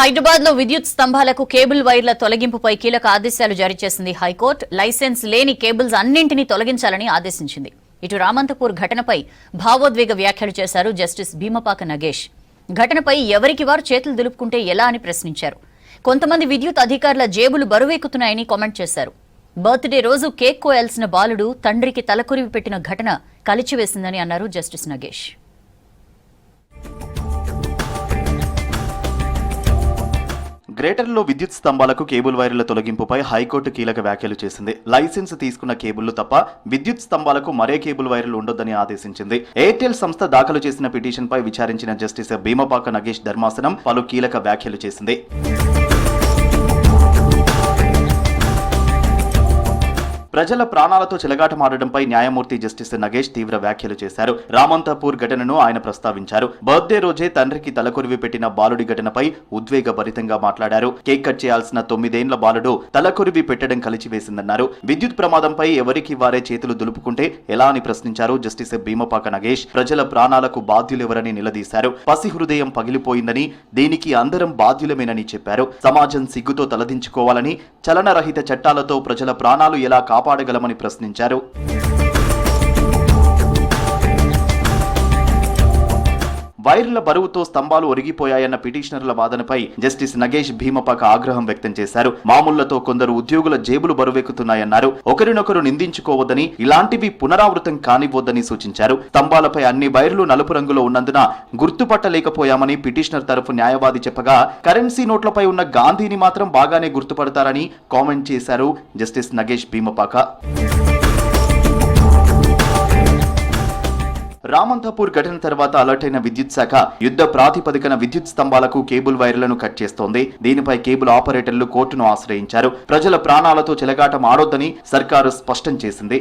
హైదరాబాద్లో విద్యుత్ స్తంభాలకు కేబుల్ వైర్ల తొలగింపుపై కీలక ఆదేశాలు జారీ చేసింది హైకోర్టు. లైసెన్స్ లేని కేబుల్స్ అన్నింటినీ తొలగించాలని ఆదేశించింది. ఇటు రామంతపూర్ ఘటనపై భావోద్వేగ వ్యాఖ్యలు చేశారు జస్టిస్ భీమపాక నగేష్. ఘటనపై ఎవరికి వారు చేతులు దులుపుకుంటే ఎలా అని ప్రశ్నించారు. కొంతమంది విద్యుత్ అధికారుల జేబులు బరువెక్కుతున్నాయని కామెంట్ చేశారు. బర్త్డే రోజు కేక్ కోయాల్సిన బాలుడు తండ్రికి తలకొరివి పెట్టిన ఘటన కలిచివేసిందని అన్నారు జస్టిస్ నగేష్. గ్రేటర్లో విద్యుత్ స్తంభాలకు కేబుల్ వైర్ల తొలగింపుపై హైకోర్టు కీలక వ్యాఖ్యలు చేసింది. లైసెన్స్ తీసుకున్న కేబుల్లు తప్ప విద్యుత్ స్తంభాలకు మరే కేబుల్ వైర్లు ఉండొద్దని ఆదేశించింది. ఎయిర్టెల్ సంస్థ దాఖలు చేసిన పిటిషన్పై విచారించిన జస్టిస్ భీమపాక నగేష్ ధర్మాసనం పలు కీలక వ్యాఖ్యలు చేసింది. ప్రజల ప్రాణాలతో చెలగాటమాడడంపై న్యాయమూర్తి జస్టిస్ నగేష్ తీవ్ర వ్యాఖ్యలు చేశారు. రామంతపూర్ ఘటనను ఆయన ప్రస్తావించారు. బర్త్డే రోజే తండ్రికి తలకొరివి పెట్టిన బాలుడి ఘటనపై ఉద్వేగభరితంగా మాట్లాడారు. కేక్ కట్ చేయాల్సిన తొమ్మిదేండ్ల బాలుడు తలకొరివి పెట్టడం కలిచివేసిందన్నారు. విద్యుత్ ప్రమాదంపై ఎవరికి వారే చేతులు దులుపుకుంటే ఎలా అని ప్రశ్నించారు జస్టిస్ భీమపాక నగేష్. ప్రజల ప్రాణాలకు బాధ్యులెవరని నిలదీశారు. పసి హృదయం పగిలిపోయిందని దీనికి అందరం బాధ్యులమేనని చెప్పారు. సమాజం సిగ్గుతో తలదించుకోవాలని చలనరహిత చట్టాలతో ప్రజల ప్రాణాలు ఎలా కాపాడగలమని ప్రశ్నించారు. వైర్ల బరువుతో స్తంభాలు ఒరిగిపోయాయన్న పిటిషనర్ల వాదనపై జస్టిస్ నగేష్ భీమపాక ఆగ్రహం వ్యక్తం చేశారు. మామూళ్ళతో కొందరు ఉద్యోగుల జేబులు బరువెక్కుతున్నాయన్నారు. ఒకరినొకరు నిందించుకోవద్దని ఇలాంటివి పునరావృతం కానివ్వద్దని సూచించారు. స్తంభాలపై అన్ని వైర్లు నలుపు రంగులో ఉన్నందున గుర్తుపట్టలేకపోయామని పిటిషనర్ తరఫు న్యాయవాది చెప్పగా కరెన్సీ నోట్లపై ఉన్న గాంధీని మాత్రం బాగానే గుర్తుపడతారని కామెంట్ చేశారు జస్టిస్ నగేష్ భీమపాక. రామంతాపూర్ ఘటన తర్వాత అలర్ట్ అయిన విద్యుత్ శాఖ యుద్ధ ప్రాతిపదికన విద్యుత్ స్తంభాలకు కేబుల్ వైర్లను కట్ చేస్తోంది. దీనిపై కేబుల్ ఆపరేటర్లు కోర్టును ఆశ్రయించారు. ప్రజల ప్రాణాలతో చెలగాటం ఆడొద్దని సర్కారు స్పష్టం చేసింది.